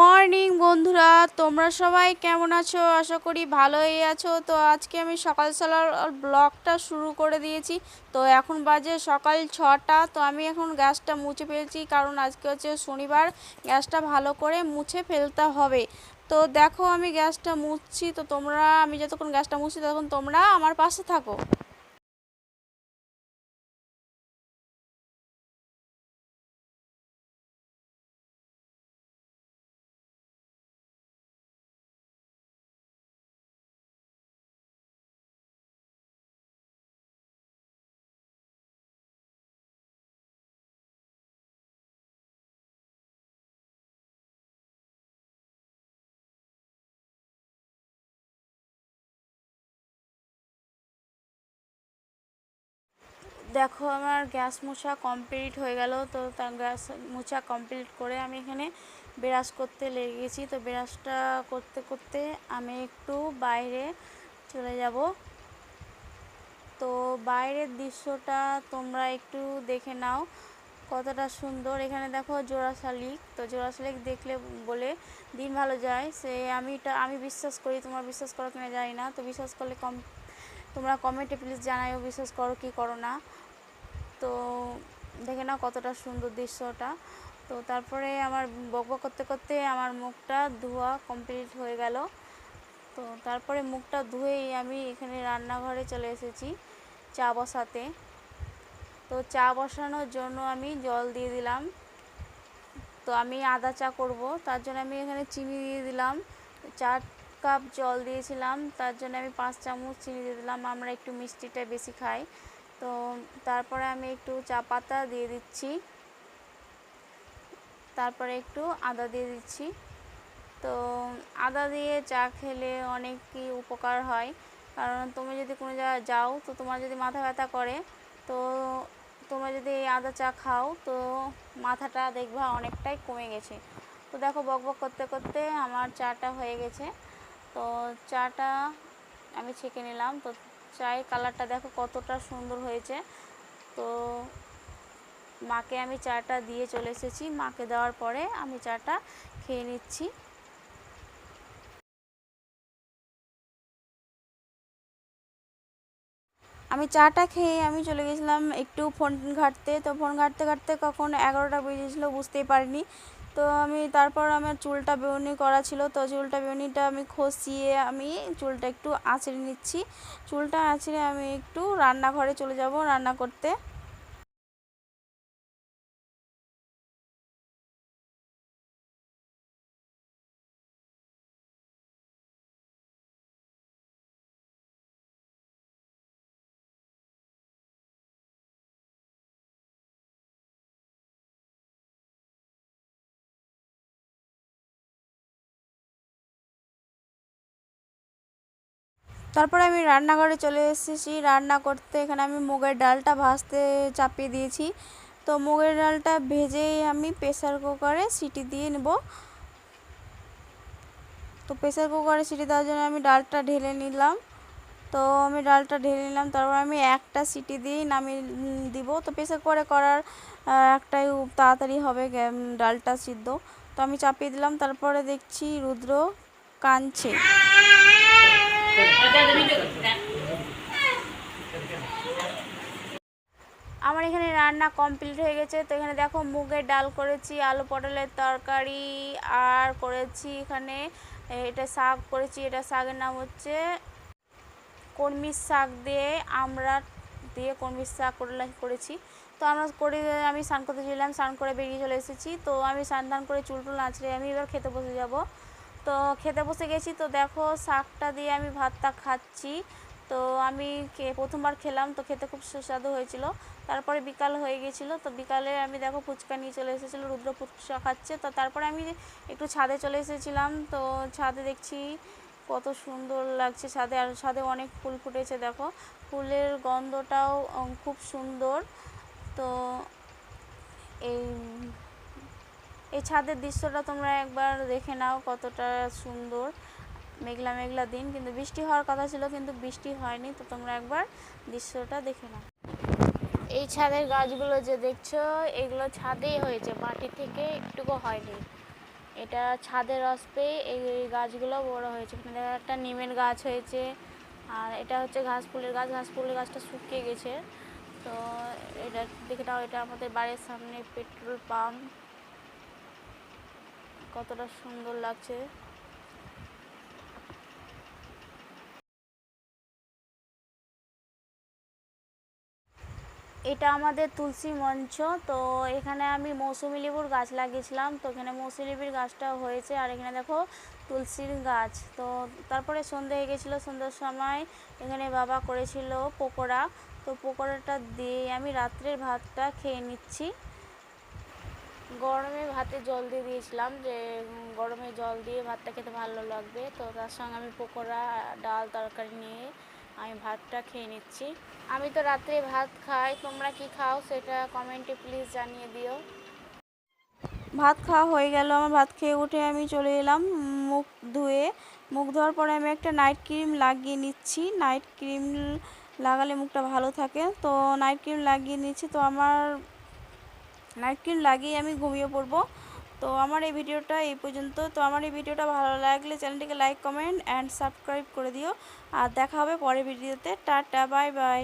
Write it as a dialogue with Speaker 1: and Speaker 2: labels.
Speaker 1: Morning বন্ধুরা, তোমরা সবাই কেমন আছো? আশা করি ভালোই আছো। তো আজকে আমি সকাল সকাল ব্লগটা শুরু করে দিয়েছি। তো এখন বাজে সকাল ছটা। তো আমি এখন গ্যাসটা মুছে ফেলছি, কারণ আজকে হচ্ছে শনিবার। গ্যাসটা ভালো করে মুছে ফেলতে হবে। তো দেখো আমি গ্যাসটা মুছছি। তো তোমরা, আমি যতক্ষণ গ্যাসটা মুছছি ততক্ষণ তোমরা আমার পাশে থাকো। দেখো, আমার গ্যাস মোছা কমপ্লিট হয়ে গেল। তো তার গ্যাস মোছা কমপ্লিট করে আমি এখানে ব্রাশ করতে লেগে গেছি তো ব্রাশটা করতে করতে আমি একটু বাইরে চলে যাব। তো বাইরের দৃশ্যটা তোমরা একটু দেখে নাও। কতটা সুন্দর। এখানে দেখো জোড়া শালিক তো জোড়া শালিক দেখলে বলে দিন ভালো যায়। সে আমি এটা আমি বিশ্বাস করি, তোমার বিশ্বাস করো কিনা জানি না। তো বিশ্বাস করলে কম তোমরা কমেন্টে প্লিজ জানাইও, বিশ্বাস করো কি করো না। তো দেখে নাও কতটা সুন্দর দৃশ্যটা। তো তারপরে আমার বকবক করতে করতে আমার মুখটা ধোয়া কমপ্লিট হয়ে গেল। তো তারপরে মুখটা ধুয়েই আমি এখানে রান্নাঘরে চলে এসেছি চা বসাতে। তো চা বসানোর জন্য আমি জল দিয়ে দিলাম। তো আমি আদা চা করব, তার জন্য আমি এখানে চিনি দিয়ে দিলাম। চার কাপ জল দিয়েছিলাম, তার জন্য আমি পাঁচ চামচ চিনি দিয়ে দিলাম, আমরা একটু মিষ্টিটা বেশি খাই। তো তারপরে আমি একটু চা পাতা দিয়ে দিচ্ছি, তারপরে একটু আদা দিয়ে দিচ্ছি। তো আদা দিয়ে চা খেলে অনেকই উপকার হয়, কারণ তুমি যদি কোনো জায়গায় যাও, তো তোমার যদি মাথা ব্যথা করে, তো তোমরা যদি আদা চা খাও, তো মাথাটা দেখবা অনেকটাই কমে গেছে। তো দেখো বক বক করতে করতে আমার চাটা হয়ে গেছে। তো চাটা আমি ছেঁকে নিলাম। তো চায়ের কালারটা দেখো কতটা সুন্দর হয়েছে। তো মাকে আমি চাটা দিয়ে চলে এসেছি। মাকে দেওয়ার পরে আমি চাটা খেয়ে নিচ্ছি। আমি চাটা খেয়ে আমি চলে গেছিলাম একটু ফোন ঘাঁটতে। তো ফোন ঘাঁটতে ঘাঁটতে কখন এগারোটা বেজেছিলো বুঝতেই পারিনি। তো আমি তারপর আমার চুলটা বেউনি করা ছিল, তো চুলটা বেউনিটা আমি খসিয়ে আমি চুলটা একটু আঁচড়ে নিচ্ছি। চুলটা আঁচড়ে আমি একটু রান্নাঘরে চলে যাব, রান্না করতে। তারপরে আমি রান্নাঘরে চলে এসেছি। রান্না করতে এখানে আমি মুগের ডালটা ভাজতে চাপিয়ে দিয়েছি। তো মুগের ডালটা ভেজে আমি প্রেসার কুকারে সিটি দিয়ে নেব। তো প্রেসার কুকারে সিটি দেওয়ার জন্য আমি ডালটা ঢেলে নিলাম। তো আমি ডালটা ঢেলে নিলাম, তারপর আমি একটা সিটি দিয়েই নামিয়ে দিব। তো প্রেসার কুকারে করার একটাই তাড়াতাড়ি হবে ডালটা সিদ্ধ। তো আমি চাপিয়ে দিলাম, তারপরে দেখছি রুদ্র কাঁদছে। আমার এখানে রান্না কমপ্লিট হয়ে গেছে। তো এখানে দেখো মুগের ডাল করেছি, আলু পটলের তরকারি, আর করেছি এখানে এটা শাক করেছি, এটা শাকের নাম হচ্ছে কর্মির শাক দিয়ে আমরা, দিয়ে কর্মির শাক করেছি। তো আমরা করে, আমি স্নান করতে ছিলাম স্নান করে বেরিয়ে চলে এসেছি। তো আমি স্নান করে চুল টুল নাচড়ে আমি এবার খেতে বসে যাব। তো খেতে বসে গেছি। তো দেখো শাকটা দিয়ে আমি ভাতটা খাচ্ছি। তো আমি প্রথমবার খেলাম, তো খেতে খুব সুস্বাদু হয়েছিল। তারপরে বিকাল হয়ে গেছিল, তো বিকালে আমি দেখো ফুচকা নিয়ে চলে এসেছিল, রুদ্র ফুচকা খাচ্ছে। তো তারপরে আমি একটু ছাদে চলে এসেছিলাম, তো ছাদে দেখছি কত সুন্দর লাগছে ছাদে। আর ছাদে অনেক ফুল ফুটেছে দেখো। ফুলের গন্ধটাও খুব সুন্দর। তো এই এই ছাদের দৃশ্যটা তোমরা একবার দেখে নাও কতটা সুন্দর। মেঘলা মেঘলা দিন, কিন্তু বৃষ্টি হওয়ার কথা ছিল, কিন্তু বৃষ্টি হয়নি, তো তোমরা একবার দৃশ্যটা দেখে নাও। এই ছাদের গাছগুলো যে দেখছ, এগুলো ছাদেই হয়েছে, মাটি থেকে একটুকু হয়নি। এটা ছাদের রস পেয়ে এই গাছগুলো বড় হয়েছে দেখা একটা নিমের গাছ হয়েছে, আর এটা হচ্ছে ঘাস ফুলের গাছ, ঘাস ফুলের গাছটা শুকিয়ে গেছে। তো এটা দেখে নাও, এটা আমাদের বাড়ির সামনে পেট্রোল পাম্প। কতটা সুন্দর লাগছে। এটা আমাদের তুলসী মঞ্চ, তো এখানে আমি মৌসুমি লেবুর গাছ লাগিয়েছিলাম, তো এখানে মৌসুমি লেবুর গাছটা হয়েছে, আর এখানে দেখো তুলসীর গাছ। তো তারপরে সন্ধে হয়ে গেছিল, সন্ধ্যের সময় এখানে বাবা করেছিল পকোড়া, তো পকোড়াটা দিয়ে আমি রাত্রের ভাতটা খেয়ে নিচ্ছি। গরমে ভাতে জল দিয়ে দিয়েছিলাম যে গরমে জল দিয়ে ভাতটা খেতে ভালো লাগবে। তো তার সঙ্গে আমি পকোড়া, ডাল তরকারি নিয়ে আমি ভাতটা খেয়ে নিচ্ছি। আমি তো রাত্রে ভাত খাই, তোমরা কি খাও সেটা কমেন্টে প্লিজ জানিয়ে দিও। ভাত খাওয়া হয়ে গেল, আমার ভাত খেয়ে উঠে আমি চলে এলাম মুখ ধুয়ে। মুখ ধোয়ার পরে আমি একটা নাইট ক্রিম লাগিয়ে নিচ্ছি। নাইট ক্রিম লাগালে মুখটা ভালো থাকে। তো নাইট ক্রিম লাগিয়ে নিচ্ছি। তো আমার ক্রিম লাগিয়ে আমি ঘুমিয়ে পড়ব। তো আমার এই ভিডিওটা এই পর্যন্ত। তো আমার এই ভিডিওটা ভালো লাগলে চ্যানেলটিকে লাইক, কমেন্ট অ্যান্ড সাবস্ক্রাইব করে দিও। আর দেখা হবে পরের ভিডিওতে। Tata bye bye